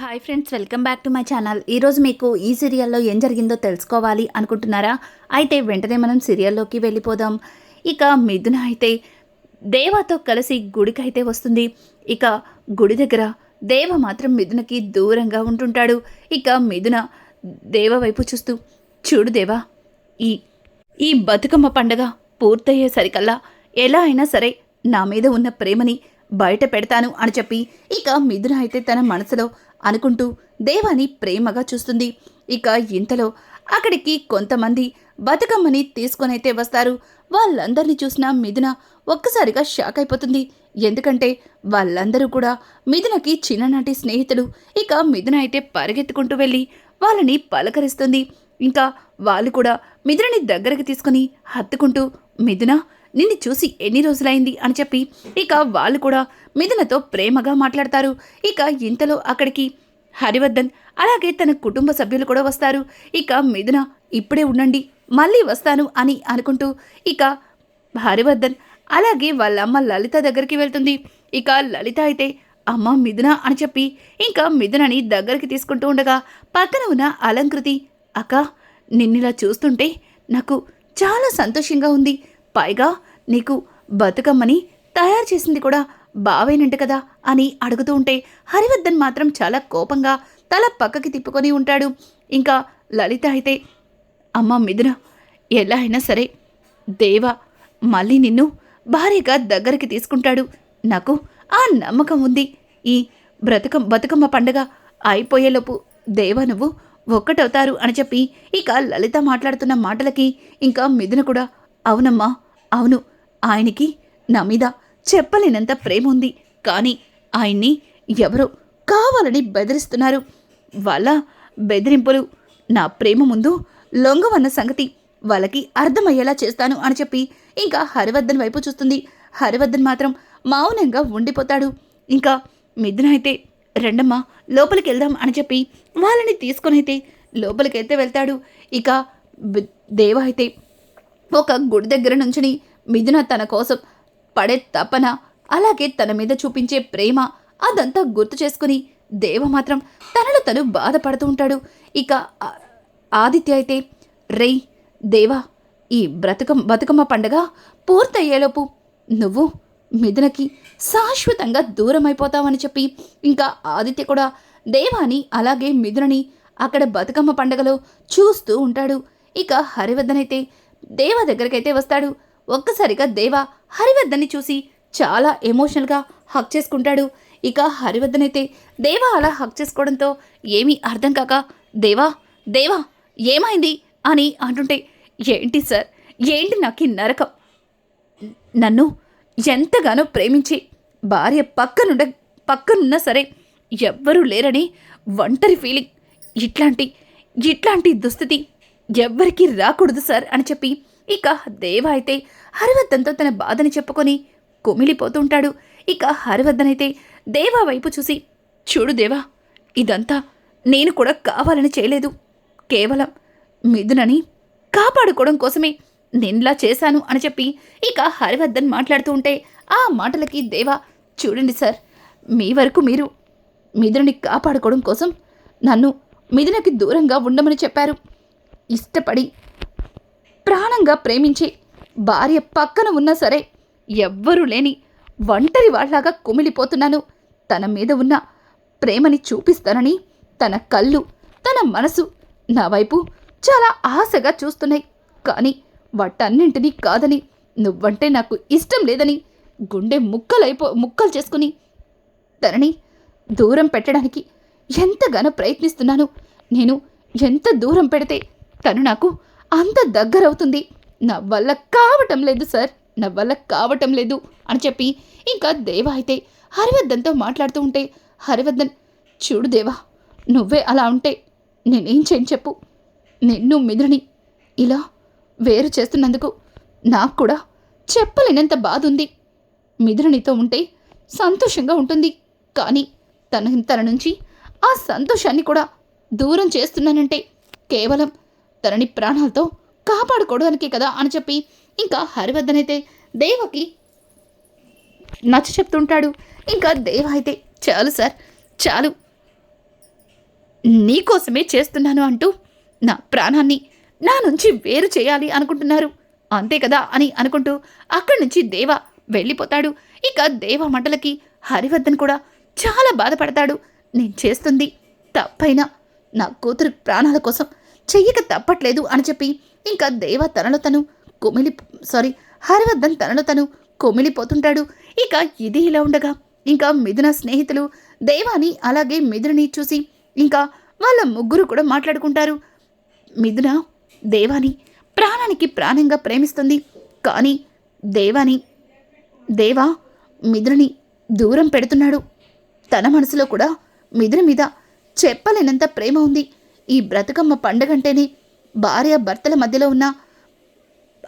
Hi friends welcome back to my channel. ఈరోజు మీకు ఈ సీరియల్లో ఏం జరిగిందో తెలుసుకోవాలి అనుకుంటున్నారా? అయితే వెంటనే మనం సీరియల్లోకి వెళ్ళిపోదాం. ఇక మిథున అయితే దేవతో కలిసి గుడికి అయితే వస్తుంది. ఇక గుడి దగ్గర దేవ మాత్రం మిథునకి దూరంగా ఉంటుంటాడు. ఇక మిథున దేవ వైపు చూస్తూ చూడు దేవా ఈ ఈ బతుకమ్మ పండగ పూర్తయ్యేసరికల్లా ఎలా అయినా సరే నా మీద ఉన్న ప్రేమని బయట పెడతాను అని చెప్పి ఇక మిథున అయితే తన మనసులో అనుకుంటూ దేవాని ప్రేమగా చూస్తుంది. ఇక ఇంతలో అక్కడికి కొంతమంది బతుకమ్మని తీసుకొనైతే వస్తారు. వాళ్ళందరినీ చూసిన మిథున ఒక్కసారిగా షాక్ అయిపోతుంది. ఎందుకంటే వాళ్ళందరూ కూడా మిథునకి చిన్ననాటి స్నేహితులు. ఇక మిథున అయితే పరిగెత్తుకుంటూ వెళ్ళి వాళ్ళని పలకరిస్తుంది. ఇంకా వాళ్ళు కూడా మిథునని దగ్గరికి తీసుకుని హత్తుకుంటూ మిథున నిన్ను చూసి ఎన్ని రోజులైంది అని చెప్పి ఇక వాళ్ళు కూడా మిథునతో ప్రేమగా మాట్లాడతారు. ఇక ఇంతలో అక్కడికి హరివర్ధన్ అలాగే తన కుటుంబ సభ్యులు కూడా వస్తారు. ఇక మిథున ఇప్పుడే ఉండండి మళ్ళీ వస్తాను అని అనుకుంటూ ఇక హరివర్ధన్ అలాగే వాళ్ళ అమ్మ లలిత దగ్గరికి వెళ్తుంది. ఇక లలిత అయితే అమ్మ మిథున అని చెప్పి ఇంకా మిథునని దగ్గరికి తీసుకుంటూ ఉండగా పక్కన ఉన్న అలంకృతి అక్క నిన్నిలా చూస్తుంటే నాకు చాలా సంతోషంగా ఉంది. పైగా నీకు బతుకమ్మని తయారు చేసింది కూడా బావేనంట కదా అని అడుగుతూ ఉంటే హరివర్ధన్ మాత్రం చాలా కోపంగా తల పక్కకి తిప్పుకొని ఉంటాడు. ఇంకా లలిత అయితే అమ్మ మిథున ఎలా అయినా సరే దేవ మళ్ళీ నిన్ను భారీగా దగ్గరికి తీసుకుంటాడు. నాకు ఆ నమ్మకం ఉంది. ఈ బ్రతకం బతుకమ్మ పండగ అయిపోయేలోపు దేవ నువ్వు ఒక్కటవుతారు అని చెప్పి ఇక లలిత మాట్లాడుతున్న మాటలకి ఇంకా మిథున కూడా అవునమ్మా అవును. ఆయనకి నా మీద చెప్పలేనంత ప్రేమ ఉంది. కానీ ఆయన్ని ఎవరో కావాలని బెదిరిస్తున్నారు. వాళ్ళ బెదిరింపులు నా ప్రేమ ముందు లొంగవన్న సంగతి వాళ్ళకి అర్థమయ్యేలా చేస్తాను అని చెప్పి ఇంకా హరివర్ధన్ వైపు చూస్తుంది. హరివర్ధన్ మాత్రం మౌనంగా ఉండిపోతాడు. ఇంకా మిథున అయితే రెండమ్మా లోపలికి వెళ్దాం అని చెప్పి వాళ్ళని తీసుకొని అయితే లోపలికైతే వెళ్తాడు. ఇక దేవ అయితే ఒక గుడి దగ్గర నుంచుని మిథున తన కోసం పడే తపన అలాగే తన మీద చూపించే ప్రేమ అదంతా గుర్తు చేసుకుని దేవ మాత్రం తనలో తను బాధపడుతూ ఉంటాడు. ఇక ఆదిత్య అయితే రేయ్ దేవా ఈ బ్రతుకం బతుకమ్మ పండగ పూర్తయ్యేలోపు నువ్వు మిథునకి శాశ్వతంగా దూరం అయిపోతావని చెప్పి ఇంకా ఆదిత్య కూడా దేవాని అలాగే మిథునని అక్కడ బతుకమ్మ పండగలో చూస్తూ ఉంటాడు. ఇక హరివర్ధన్ అయితే దేవ దగ్గరకైతే వస్తాడు. ఒక్కసారిగా దేవ హరివర్ధన్ని చూసి చాలా ఎమోషనల్గా హక్ చేసుకుంటాడు. ఇక హరివర్ధన్ అయితే దేవ అలా హక్ చేసుకోవడంతో ఏమీ అర్థం కాక దేవా దేవా ఏమైంది? అని అంటుంటే ఏంటి సార్ ఏంటి నాకు ఈ నరకం? నన్ను ఎంతగానో ప్రేమించి భార్య పక్కనుండ పక్కనున్నా సరే ఎవ్వరూ లేరని ఒంటరి ఫీలింగ్. ఇట్లాంటి ఇట్లాంటి దుస్థితి ఎవ్వరికీ రాకూడదు సార్ అని చెప్పి ఇక దేవ అయితే హరివర్ధన్తో తన బాధని చెప్పుకొని కుమిలిపోతుంటాడు. ఇక హరివర్ధన్ అయితే దేవా వైపు చూసి చూడు దేవా ఇదంతా నేను కూడా కావాలని చేయలేదు. కేవలం మిథునని కాపాడుకోవడం కోసమే నేనులా చేశాను అని చెప్పి ఇక హరివర్ధన్ మాట్లాడుతూ ఉంటే ఆ మాటలకి దేవా చూడండి సార్ మీ వరకు మీరు మిథునని కాపాడుకోవడం కోసం నన్ను మిథునకి దూరంగా ఉండమని చెప్పారు. ఇష్టపడి ప్రాణంగా ప్రేమించి భార్య పక్కన ఉన్నా సరే ఎవ్వరూ లేని ఒంటరి వాళ్ళలాగా కుమిలిపోతున్నాను. తన మీద ఉన్న ప్రేమని చూపిస్తానని తన కళ్ళు తన మనసు నా వైపు చాలా ఆశగా చూస్తున్నాయి. కానీ వాటన్నింటినీ కాదని నువ్వంటే నాకు ఇష్టం లేదని గుండె ముక్కలైపో ముక్కలు చేసుకుని తనని దూరం పెట్టడానికి ఎంతగానో ప్రయత్నిస్తున్నాను. నేను ఎంత దూరం పెడితే తను నాకు అంత దగ్గరవుతుంది. నా వల్ల కావటం లేదు సార్. నా వల్ల కావటం లేదు అని చెప్పి ఇంకా దేవా అయితే హరివర్ధన్తో మాట్లాడుతూ ఉంటే హరివర్ధన్ చూడు దేవా నువ్వే అలా ఉంటే నేనేం చేయను చెప్పు. నిన్ను మిదురుని ఇలా వేరు చేస్తున్నందుకు నాకు కూడా చెప్పలేనంత బాధ ఉంది మిదురునితో ఉంటే సంతోషంగా ఉంటుంది. కానీ తన తన నుంచి ఆ సంతోషాన్ని కూడా దూరం చేస్తున్నానంటే కేవలం తనని ప్రాణాలతో కాపాడుకోవడానికే కదా అని చెప్పి ఇంకా హరివర్ధనైతే దేవకి నచ్చ చెప్తుంటాడు. ఇంకా దేవ అయితే చాలు సార్ చాలు. నీకోసమే చేస్తున్నాను అంటూ నా ప్రాణాన్ని నా నుంచి వేరు చేయాలి అనుకుంటున్నారు. అంతే కదా అని అనుకుంటూ అక్కడి నుంచి దేవ వెళ్ళిపోతాడు. ఇక దేవ మంటలకి హరివర్ధన్ కూడా చాలా బాధపడతాడు. నేను చేస్తుంది తప్పైనా నా కూతురు ప్రాణాల కోసం చెయ్యక తప్పట్లేదు అని చెప్పి ఇంకా దేవ తనలో తను కుమిలి సారీ హరివర్ధన్ తనలో తను కుమిలిపోతుంటాడు. ఇక ఇది ఇలా ఉండగా ఇంకా మిథున స్నేహితులు దేవాని అలాగే మిథునని చూసి ఇంకా వాళ్ళ ముగ్గురు కూడా మాట్లాడుకుంటారు. మిథున దేవాని ప్రాణానికి ప్రాణంగా ప్రేమిస్తుంది. కానీ దేవాని దేవా మిథునని దూరం పెడుతున్నాడు. తన మనసులో కూడా మిథున మీద చెప్పలేనంత ప్రేమ ఉంది. ఈ బ్రతుకమ్మ పండగంటేనే భార్య భర్తల మధ్యలో ఉన్న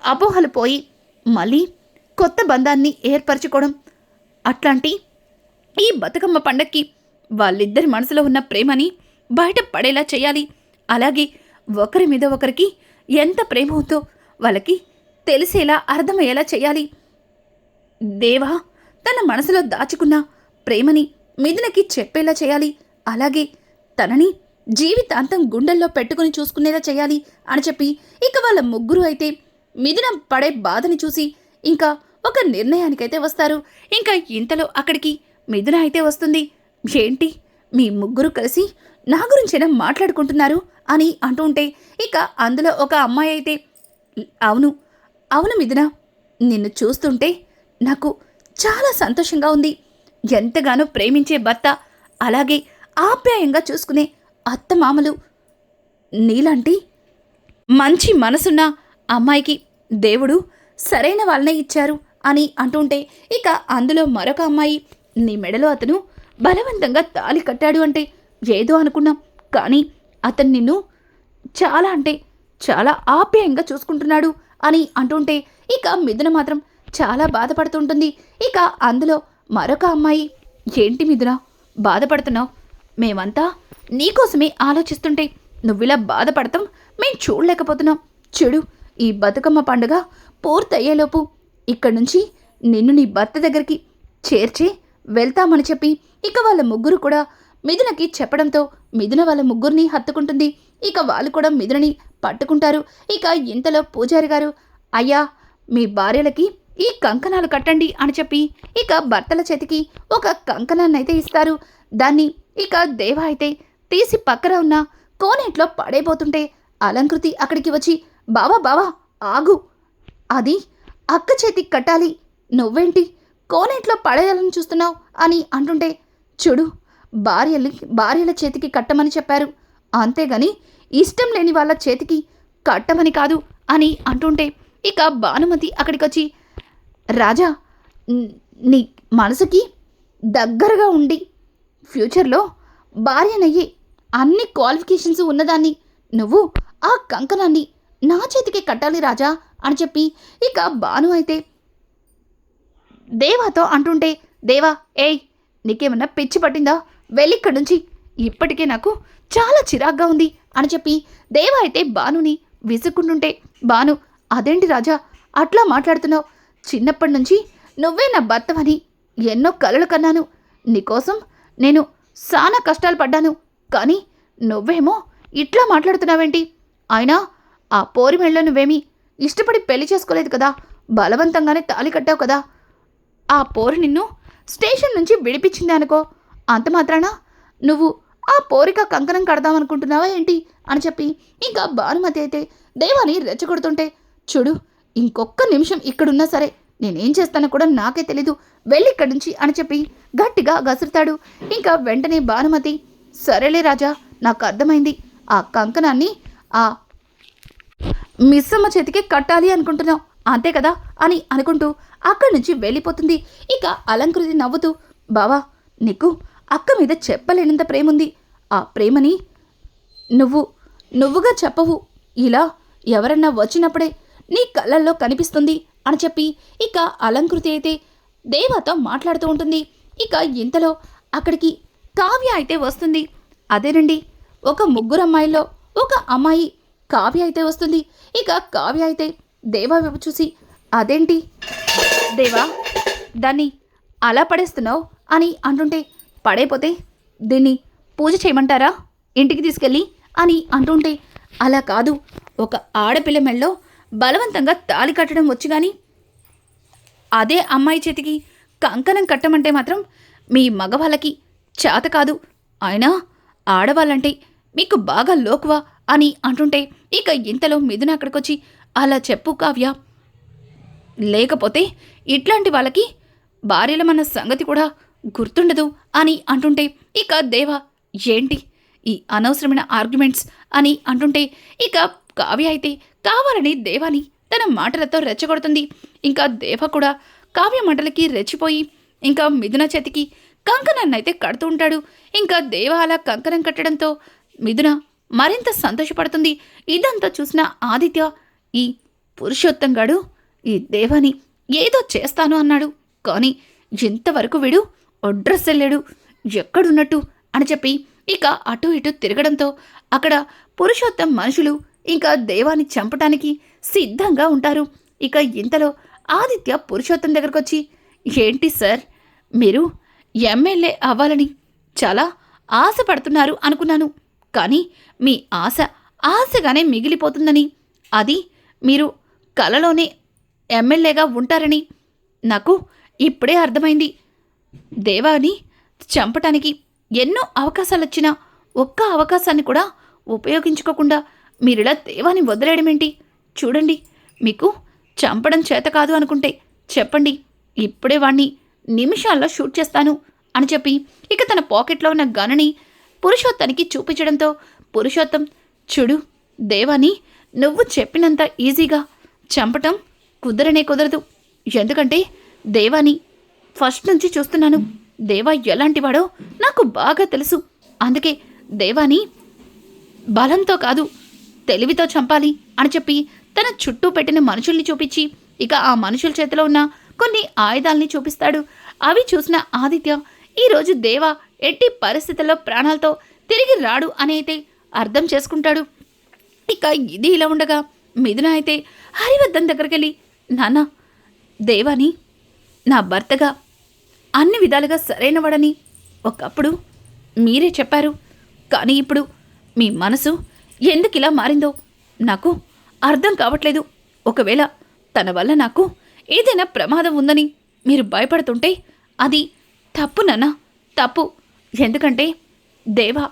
అపోహలు పోయి మళ్ళీ కొత్త బంధాన్ని ఏర్పరచుకోవడం. అట్లాంటి ఈ బతుకమ్మ పండక్కి వాళ్ళిద్దరి మనసులో ఉన్న ప్రేమని బయట పడేలా చేయాలి. అలాగే ఒకరి మీద ఒకరికి ఎంత ప్రేమ ఉందో వాళ్ళకి తెలిసేలా అర్థమయ్యేలా చేయాలి. దేవా తన మనసులో దాచుకున్న ప్రేమని మిథునకి చెప్పేలా చేయాలి. అలాగే తనని జీవితాంతం గుండెల్లో పెట్టుకుని చూసుకునేలా చేయాలి అని చెప్పి ఇక వాళ్ళ ముగ్గురు అయితే మిథునం పడే బాధని చూసి ఇంకా ఒక నిర్ణయానికైతే వస్తారు. ఇంకా ఇంతలో అక్కడికి మిథున అయితే వస్తుంది. ఏంటి? మీ ముగ్గురు కలిసి నా గురించేనా మాట్లాడుకుంటున్నారు? అని అంటూ ఉంటే ఇక అందులో ఒక అమ్మాయి అయితే అవును అవును మిథున. నిన్ను చూస్తుంటే నాకు చాలా సంతోషంగా ఉంది. ఎంతగానో ప్రేమించే భర్త అలాగే ఆప్యాయంగా చూసుకునే అత్తమామలు. నీలాంటి మంచి మనసున్న అమ్మాయికి దేవుడు సరైన వాళ్ళనే ఇచ్చారు అని అంటుంటే ఇక అందులో మరొక అమ్మాయి నీ మెడలో అతను బలవంతంగా తాలి కట్టాడు అంటే ఏదో అనుకున్నాం. కానీ అతను నిన్ను చాలా అంటే చాలా ఆప్యాయంగా చూసుకుంటున్నాడు అని అంటుంటే ఇక మిథున మాత్రం చాలా బాధపడుతుంటుంది. ఇక అందులో మరొక అమ్మాయి ఏంటి మిథున? బాధపడుతున్నావు? మేమంతా నీకోసమే ఆలోచిస్తుంటే నువ్విలా బాధపడతాం మేం చూడలేకపోతున్నాం. చెడు ఈ బతుకమ్మ పండుగ పూర్తయ్యేలోపు ఇక్కడి నుంచి నిన్ను నీ భర్త దగ్గరికి చేర్చి వెళ్తామని చెప్పి ఇక వాళ్ళ ముగ్గురు కూడా మిథునకి చెప్పడంతో మిథున వాళ్ళ ముగ్గురిని హత్తుకుంటుంది. ఇక వాళ్ళు కూడా మిథునని పట్టుకుంటారు. ఇక ఇంతలో పూజారి గారు అయ్యా మీ భార్యలకి ఈ కంకణాలు కట్టండి అని చెప్పి ఇక భర్తల చేతికి ఒక కంకణాన్ని అయితే ఇస్తారు. దాన్ని ఇక దేవ అయితే తీసి పక్కన ఉన్న కోనేట్లో పడేపోతుంటే అలంకృతి అక్కడికి వచ్చి బావా బావా ఆగు. అది అక్క చేతికి కట్టాలి. నువ్వేంటి కోనేట్లో పడేయాలని చూస్తున్నావు? అని అంటుంటే చూడు భార్యలు భార్యల చేతికి కట్టమని చెప్పారు. అంతేగాని ఇష్టం లేని వాళ్ళ చేతికి కట్టమని కాదు అని అంటుంటే ఇక భానుమతి అక్కడికి వచ్చి రాజా నీ మనసుకి దగ్గరగా ఉండి ఫ్యూచర్లో భార్యనయ్యి అన్ని క్వాలిఫికేషన్స్ ఉన్నదాన్ని. నువ్వు ఆ కంకణాన్ని నా చేతికి కట్టాలి రాజా అని చెప్పి ఇక భాను అయితే దేవాతో అంటుంటే దేవా ఏయ్ నీకేమన్నా పిచ్చి పట్టిందా? వెళ్ళిక్కడి నుంచి. ఇప్పటికే నాకు చాలా చిరాగ్గా ఉంది అని చెప్పి దేవ అయితే బానుని విసుక్కుంటుంటే బాను అదేంటి రాజా అట్లా మాట్లాడుతున్నావు? చిన్నప్పటి నుంచి నువ్వే నా భర్తవని ఎన్నో కలలు కన్నాను. నీకోసం నేను చాలా కష్టాలు పడ్డాను. కానీ నువ్వేమో ఇట్లా మాట్లాడుతున్నావేంటి? అయినా ఆ పోరి మెళ్ళ నువ్వేమి ఇష్టపడి పెళ్ళి చేసుకోలేదు కదా? బలవంతంగానే తాళి కట్టావు కదా? ఆ పోరు నిన్ను స్టేషన్ నుంచి విడిపించింది అనుకో. అంత మాత్రాన నువ్వు ఆ పోరిక కంకణం కడదామనుకుంటున్నావా ఏంటి? అని చెప్పి ఇంకా భానుమతి అయితే దేవాని రెచ్చగొడుతుంటే చూడు ఇంకొక్క నిమిషం ఇక్కడున్నా సరే నేనేం చేస్తానో కూడా నాకే తెలీదు. వెళ్ళి ఇక్కడి నుంచి అని చెప్పి గట్టిగా గసురుతాడు. ఇంకా వెంటనే భానుమతి సరేలే రాజా నాకు అర్థమైంది. ఆ కంకణాన్ని ఆ మిస్సమ్మ చేతికి కట్టాలి అనుకుంటున్నావు. అంతే కదా అని అనుకుంటూ అక్కడి నుంచి వెళ్ళిపోతుంది. ఇక అలంకృతి నవ్వుతూ బావా నీకు అక్క మీద చెప్పలేనంత ప్రేముంది. ఆ ప్రేమని నువ్వు నువ్వుగా చెప్పవు. ఇలా ఎవరన్నా వచ్చినప్పుడే నీ కళ్ళల్లో కనిపిస్తుంది అని చెప్పి ఇక అలంకృతి అయితే దేవతో మాట్లాడుతూ ఉంటుంది. ఇక ఇంతలో అక్కడికి కావ్య అయితే వస్తుంది. అదేనండి ఒక ముగ్గురు అమ్మాయిల్లో ఒక అమ్మాయి కావ్య అయితే వస్తుంది. ఇక కావ్య అయితే దేవా వైపు చూసి అదేంటి? దేవా దాన్ని అలా పడేస్తున్నావు? అని అంటుంటే పడైపోతే దీన్ని పూజ చేయమంటారా? ఇంటికి తీసుకెళ్ళి? అని అంటుంటే అలా కాదు. ఒక ఆడపిల్ల మెళ్ళో బలవంతంగా తాళి కట్టడం వచ్చి కానీ అదే అమ్మాయి చేతికి కంకణం కట్టమంటే మాత్రం మీ మగవాళ్ళకి చేత కాదు. అయినా ఆడవాళ్ళంటే మీకు బాగా లోకువా అని అంటుంటే ఇక ఇంతలో మిథున అక్కడికొచ్చి అలా చెప్పు కావ్య. లేకపోతే ఇట్లాంటి వాళ్ళకి భార్యలమన్న సంగతి కూడా గుర్తుండదు అని అంటుంటే ఇక దేవ ఏంటి? ఈ అనవసరమైన ఆర్గ్యుమెంట్స్ అని అంటుంటే ఇక కావ్య అయితే కావాలని దేవాని తన మాటలతో రెచ్చగొడుతుంది. ఇంకా దేవ కూడా కావ్య మాటలకి రెచ్చిపోయి ఇంకా మిథున చేతికి కంకణాన్ని అయితే కడుతూ ఉంటాడు ఇంకా దేవ అలా కంకణం కట్టడంతో మిథున మరింత సంతోషపడుతుంది. ఇదంతా చూసిన ఆదిత్య ఈ పురుషోత్తం గాడు ఈ దేవాని ఏదో చేస్తాను అన్నాడు. కానీ ఇంతవరకు వీడు అడ్రస్ వెళ్ళాడు. ఎక్కడున్నట్టు అని చెప్పి ఇక అటు ఇటు తిరగడంతో అక్కడ పురుషోత్తం మనుషులు ఇంకా దేవాన్ని చంపటానికి సిద్ధంగా ఉంటారు. ఇక ఇంతలో ఆదిత్య పురుషోత్తం దగ్గరకు వచ్చి ఏంటి సార్ మీరు ఎమ్మెల్యే అవ్వాలని చాలా ఆశపడుతున్నారు అనుకున్నాను. కానీ మీ ఆశ ఆశగానే మిగిలిపోతుందని. అది మీరు కలలోనే ఎమ్మెల్యేగా ఉంటారని నాకు ఇప్పుడే అర్థమైంది. దేవాని చంపటానికి ఎన్నో అవకాశాలు వచ్చినా ఒక్క అవకాశాన్ని కూడా ఉపయోగించుకోకుండా మీరిలా దేవాన్ని వదిలేయడమేంటి? చూడండి మీకు చంపడం చేత కాదు అనుకుంటే చెప్పండి. ఇప్పుడే వాణ్ణి నిమిషాల్లో షూట్ చేస్తాను అని చెప్పి ఇక తన పాకెట్లో ఉన్న గనని పురుషోత్తానికి చూపించడంతో పురుషోత్తం చూడు దేవాని నువ్వు చెప్పినంత ఈజీగా. చంపటం కుదరనే కుదరదు. ఎందుకంటే దేవాని ఫస్ట్ నుంచి చూస్తున్నాను. దేవా ఎలాంటివాడో నాకు బాగా తెలుసు. అందుకే దేవాని బలంతో కాదు తెలివితో చంపాలి అని చెప్పి తన చుట్టూ పెట్టిన మనుషుల్ని చూపించి ఇక ఆ మనుషుల చేతిలో ఉన్న కొన్ని ఆయుధాల్ని చూపిస్తాడు. అవి చూసిన ఆదిత్య ఈరోజు దేవ ఎట్టి పరిస్థితుల్లో ప్రాణాలతో తిరిగి రాడు అని అయితే అర్థం చేసుకుంటాడు. ఇక ఇది ఇలా ఉండగా మిథున అయితే హరివర్ధన్ దగ్గరికి వెళ్ళి నాన్న దేవాని నా భర్తగా అన్ని విధాలుగా సరైనవాడని ఒకప్పుడు మీరే చెప్పారు. కానీ ఇప్పుడు మీ మనసు ఎందుకు ఇలా మారిందో నాకు అర్థం కావట్లేదు. ఒకవేళ తన వల్ల నాకు ఏదైనా ప్రమాదం ఉందని మీరు భయపడుతుంటే అది తప్పు నాన్న. తప్పు. ఎందుకంటే దేవా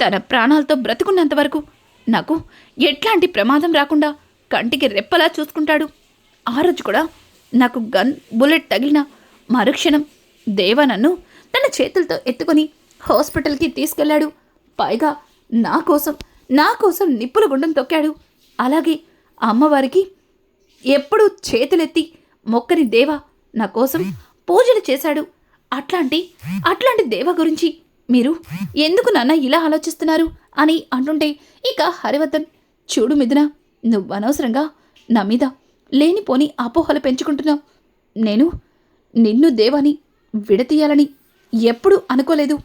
తన ప్రాణాలతో బ్రతుకున్నంత వరకు నాకు ఎట్లాంటి ప్రమాదం రాకుండా కంటికి రెప్పలా చూసుకుంటాడు. ఆ రోజు కూడా నాకు గన్ బుల్లెట్ తగిలిన మరుక్షణం దేవా నన్ను తన చేతులతో ఎత్తుకొని హాస్పిటల్కి తీసుకెళ్ళాడు. పైగా నా కోసం నా కోసం నిప్పుల గుండం తొక్కాడు. అలాగే అమ్మవారికి ఎప్పుడూ చేతులెత్తి మొక్కని దేవ నా కోసం పూజలు చేశాడు. అట్లాంటి అట్లాంటి దేవ గురించి మీరు ఎందుకు నాన్న ఇలా ఆలోచిస్తున్నారు అని అంటుంటే ఇక హరివర్ధన్ చూడు మిథున నువ్వు అనవసరంగా నా మీద లేనిపోని అపోహలు పెంచుకుంటున్నావు. నేను నిన్ను దేవాని విడతీయాలని ఎప్పుడు అనుకోలేదు.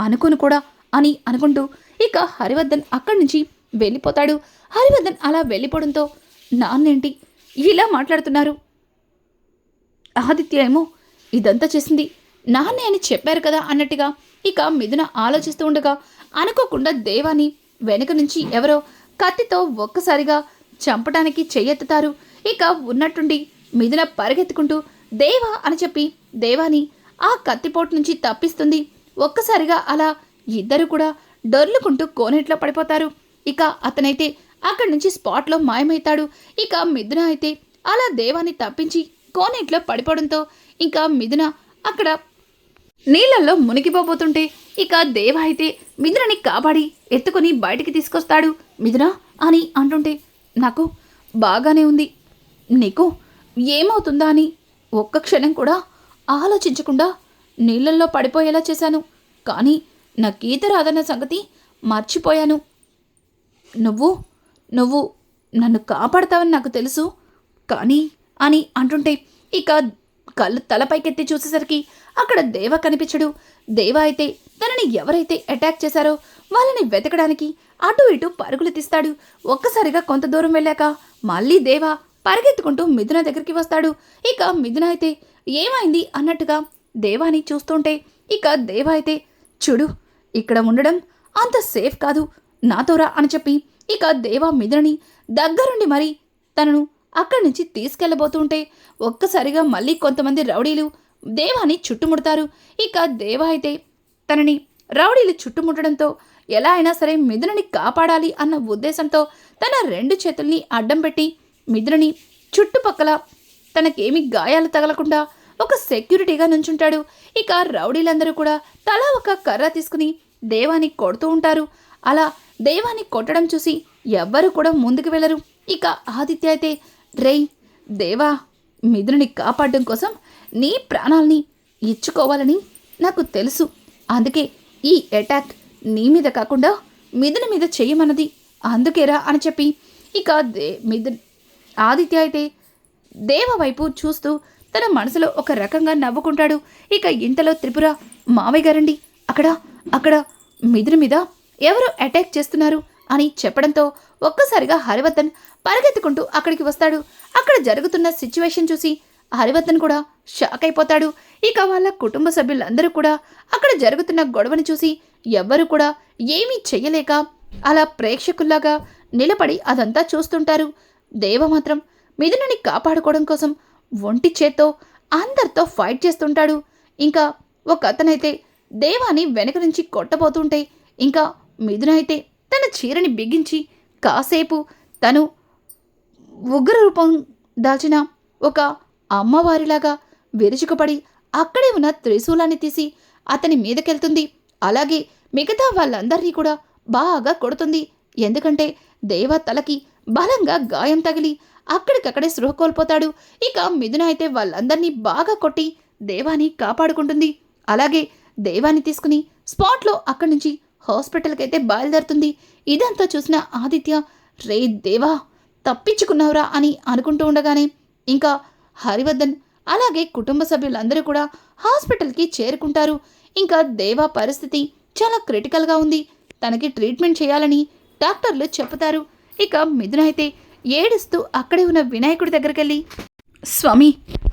అనుకోను కూడా అని అనుకుంటూ ఇక హరివర్ధన్ అక్కడి నుంచి వెళ్ళిపోతాడు. హరివర్ధన్ అలా వెళ్ళిపోవడంతో నాన్నేంటి ఇలా మాట్లాడుతున్నారు. ఆదిత్య ఏమో ఇదంతా చేసింది. నాన్నే అని చెప్పారు కదా అన్నట్టుగా ఇక మిథున ఆలోచిస్తూ ఉండగా అనుకోకుండా దేవాని వెనుక నుంచి ఎవరో కత్తితో ఒక్కసారిగా చంపడానికి చెయ్యెత్తుతారు. ఇక ఉన్నట్టుండి మిథున పరిగెత్తుకుంటూ దేవా అని చెప్పి దేవాని ఆ కత్తిపోటు నుంచి తప్పిస్తుంది. ఒక్కసారిగా అలా ఇద్దరు కూడా డొర్లుకుంటూ కోనేట్లో పడిపోతారు. ఇక అతనైతే అక్కడి నుంచి స్పాట్లో మాయమవుతాడు ఇక మిథున అయితే అలా దేవాన్ని తప్పించి కోనేట్లో పడిపోవడంతో ఇంకా మిథున అక్కడ నీళ్ళల్లో మునిగిపోబోతుంటే ఇక దేవ అయితే మిథునని కాపాడి ఎత్తుకొని బయటికి తీసుకొస్తాడు. మిథున అని అంటుంటే నాకు బాగానే ఉంది. నీకు ఏమవుతుందా అని ఒక్క క్షణం కూడా ఆలోచించకుండా నీళ్ళల్లో పడిపోయేలా చేశాను. కానీ నా గీత రాదన్న సంగతి మర్చిపోయాను. నువ్వు నువ్వు నన్ను కాపాడతావని నాకు తెలుసు. కానీ అని అంటుంటే ఇక కళ్ళు తలపైకెత్తి చూసేసరికి అక్కడ దేవ కనిపించడు. దేవ అయితే తనని ఎవరైతే అటాక్ చేశారో వాళ్ళని వెతకడానికి అటు ఇటు పరుగులు తీస్తాడు. ఒక్కసారిగా కొంత దూరం వెళ్ళాక మళ్ళీ దేవ పరిగెత్తుకుంటూ మిథున దగ్గరికి వస్తాడు. ఇక మిథున అయితే ఏమైంది అన్నట్టుగా దేవాని చూస్తుంటే ఇక దేవ అయితే చూడు ఇక్కడ ఉండడం అంత సేఫ్ కాదు. నాతోరా అని చెప్పి ఇక దేవా మిథునని దగ్గరుండి మరి తనను అక్కడి నుంచి తీసుకెళ్ళబోతుంటే ఒక్కసారిగా మళ్ళీ కొంతమంది రౌడీలు దేవాని చుట్టుముడతారు. ఇక దేవా అయితే తనని రౌడీలు చుట్టుముట్టడంతో ఎలా అయినా సరే మిథునని కాపాడాలి అన్న ఉద్దేశంతో తన రెండు చేతుల్ని అడ్డం పెట్టి మిథునని చుట్టుపక్కల తనకేమి గాయాలు తగలకుండా ఒక సెక్యూరిటీగా నుంచుంటాడు. ఇక రౌడీలందరూ కూడా తలా ఒక కర్ర తీసుకుని దేవాని కొడుతూ ఉంటారు. అలా దేవాన్ని కొట్టడం చూసి ఎవ్వరు కూడా ముందుకు వెళ్ళరు. ఇక ఆదిత్య అయితే రేయ్ దేవా మిథునుని కాపాడడం కోసం నీ ప్రాణాల్ని ఇచ్చుకోవాలని నాకు తెలుసు. అందుకే ఈ అటాక్ నీ మీద కాకుండా మిథుని మీద చేయమన్నది అందుకేరా అని చెప్పి ఇక దే మిథున్ ఆదిత్య అయితే దేవ వైపు చూస్తూ తన మనసులో ఒక రకంగా నవ్వుకుంటాడు. ఇక ఇంతలో త్రిపుర మావయ్య గారండి అక్కడ అక్కడ మిథుని మీద ఎవరు అటాక్ చేస్తున్నారు అని చెప్పడంతో ఒక్కసారిగా హరివర్ధన్ పరిగెత్తుకుంటూ అక్కడికి వస్తాడు. అక్కడ జరుగుతున్న సిచ్యువేషన్ చూసి హరివర్ధన్ కూడా షాక్ అయిపోతాడు. ఇక వాళ్ళ కుటుంబ సభ్యులందరూ కూడా అక్కడ జరుగుతున్న గొడవని చూసి ఎవ్వరూ కూడా ఏమీ చెయ్యలేక అలా ప్రేక్షకుల్లాగా నిలబడి అదంతా చూస్తుంటారు. దేవ మాత్రం మిథునని కాపాడుకోవడం కోసం ఒంటి చేత్తో అందరితో ఫైట్ చేస్తుంటాడు. ఇంకా ఒక అతనైతే దేవాని వెనక నుంచి కొట్టబోతుంటే ఇంకా మిథున అయితే తన చీరని బిగించి కాసేపు తను ఉగ్ర రూపం దాల్చిన ఒక అమ్మవారిలాగా విరుచుకుపడి అక్కడే ఉన్న త్రిశూలాన్ని తీసి అతని మీదకెళ్తుంది. అలాగే మిగతా వాళ్ళందరినీ కూడా బాగా కొడుతుంది. ఎందుకంటే దేవ తలకి బలంగా గాయం తగిలి అక్కడికక్కడే స్పృహ కోల్పోతాడు. ఇక మిథున అయితే వాళ్ళందరినీ బాగా కొట్టి దేవాన్ని కాపాడుకుంటుంది. అలాగే దేవాన్ని తీసుకుని స్పాట్లో అక్కడి నుంచి హాస్పిటల్కి అయితే బయలుదేరుతుంది. ఇదంతా చూసిన ఆదిత్య రే దేవా తప్పించుకున్నావురా అని అనుకుంటూ ఉండగానే ఇంకా హరివర్ధన్ అలాగే కుటుంబ సభ్యులందరూ కూడా హాస్పిటల్కి చేరుకుంటారు. ఇంకా దేవా పరిస్థితి చాలా క్రిటికల్గా ఉంది. తనకి ట్రీట్మెంట్ చేయాలని డాక్టర్లు చెప్తారు ఇక మిథున అయితే ఏడుస్తూ అక్కడే ఉన్న వినాయకుడి దగ్గరికి వెళ్ళి స్వామి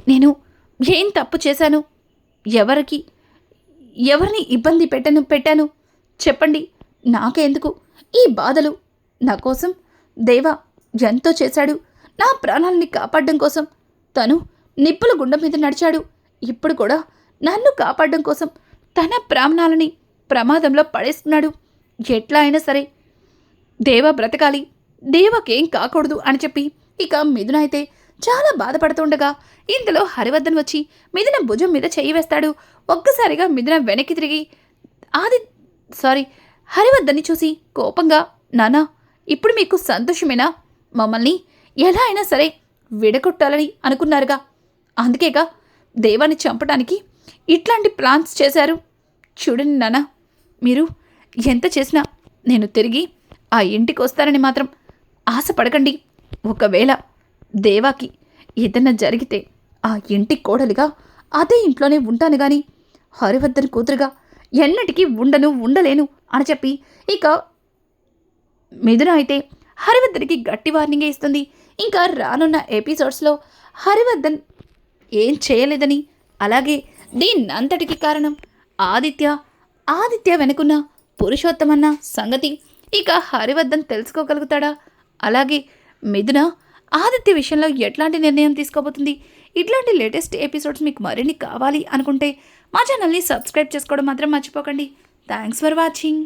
నేను ఏం తప్పు చేశాను? ఎవరికి ఎవరిని ఇబ్బంది పెట్టను పెట్టాను? చెప్పండి. నాకెందుకు? ఈ బాధలు నా కోసం దేవా ఎంతో చేశాడు. నా ప్రాణాలని కాపాడడం కోసం తను నిప్పుల గుండం మీద నడిచాడు. ఇప్పుడు కూడా నన్ను కాపాడడం కోసం తన ప్రాణాలని ప్రమాదంలో పడేస్తున్నాడు. ఎట్లా అయినా సరే దేవ బ్రతకాలి. దేవకేం కాకూడదు అని చెప్పి ఇక మిథున అయితే చాలా బాధపడుతుండగా ఇంతలో హరివర్ధన్ వచ్చి మిథున భుజం మీద చెయ్యి వేస్తాడు. ఒక్కసారిగా మిథున వెనక్కి తిరిగి ఆది సారీ హరివర్ధన్ని చూసి కోపంగా నానా ఇప్పుడు మీకు సంతోషమేనా? మమ్మల్ని ఎలా అయినా సరే విడగొట్టాలని అనుకున్నారుగా. అందుకేగా దేవాన్ని చంపడానికి ఇట్లాంటి ప్లాన్స్ చేశారు. చూడండి నానా మీరు ఎంత చేసినా నేను తిరిగి ఆ ఇంటికి వస్తానని మాత్రం ఆశపడకండి. ఒకవేళ దేవాకి ఏదన్నా జరిగితే ఆ ఇంటి కోడలిగా అదే ఇంట్లోనే ఉంటాను కానీ హరివర్ధన్ కూతురుగా ఎన్నటికీ ఉండను ఉండలేను అని చెప్పి ఇక మిథున అయితే హరివర్ధన్కి గట్టి వార్నింగ్ ఇస్తుంది. ఇంకా రానున్న ఎపిసోడ్స్లో హరివర్ధన్ ఏం చేయలేదని అలాగే దీన్నంతటికి కారణం ఆదిత్య. ఆదిత్య వెనుకున్న పురుషోత్తమన్న సంగతి ఇక హరివర్ధన్ తెలుసుకోగలుగుతాడా? అలాగే మిథున ఆదిత్య విషయంలో ఎట్లాంటి నిర్ణయం తీసుకోబోతుంది? ఇట్లాంటి లేటెస్ట్ ఎపిసోడ్స్ మీకు మరిన్ని కావాలి అనుకుంటే మా ఛానల్ని సబ్స్క్రైబ్ చేసుకోవడం మాత్రం మర్చిపోకండి. Thanks for watching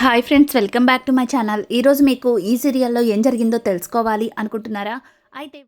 hi friends welcome back to my channel ఈరోజు మీకు ఈ సీరియల్లో ఏం జరిగిందో తెలుసుకోవాలి అనుకుంటున్నారా? అయితే